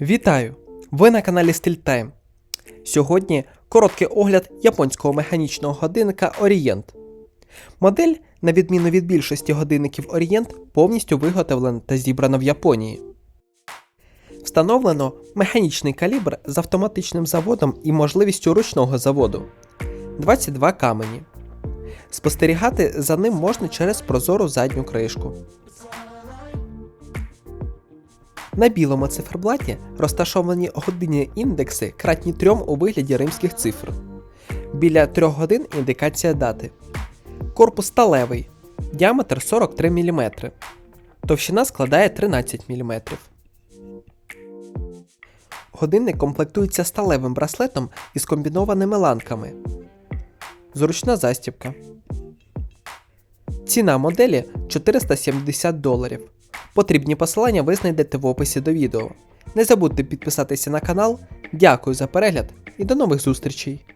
Вітаю! Ви на каналі StillTime. Сьогодні короткий огляд японського механічного годинника Orient. Модель, на відміну від більшості годинників Orient, повністю виготовлена та зібрана в Японії. Встановлено механічний калібр з автоматичним заводом і можливістю ручного заводу 22 камені. Спостерігати за ним можна через прозору задню кришку. На білому циферблаті розташовані годинні індекси кратні трьом у вигляді римських цифр. Біля трьох годин індикація дати. Корпус сталевий, діаметр 43 мм. Товщина складає 13 мм. Годинник комплектується сталевим браслетом із комбінованими ланками. Зручна застібка. Ціна моделі 470 доларів. Потрібні посилання ви знайдете в описі до відео. Не забудьте підписатися на канал. Дякую за перегляд і до нових зустрічей!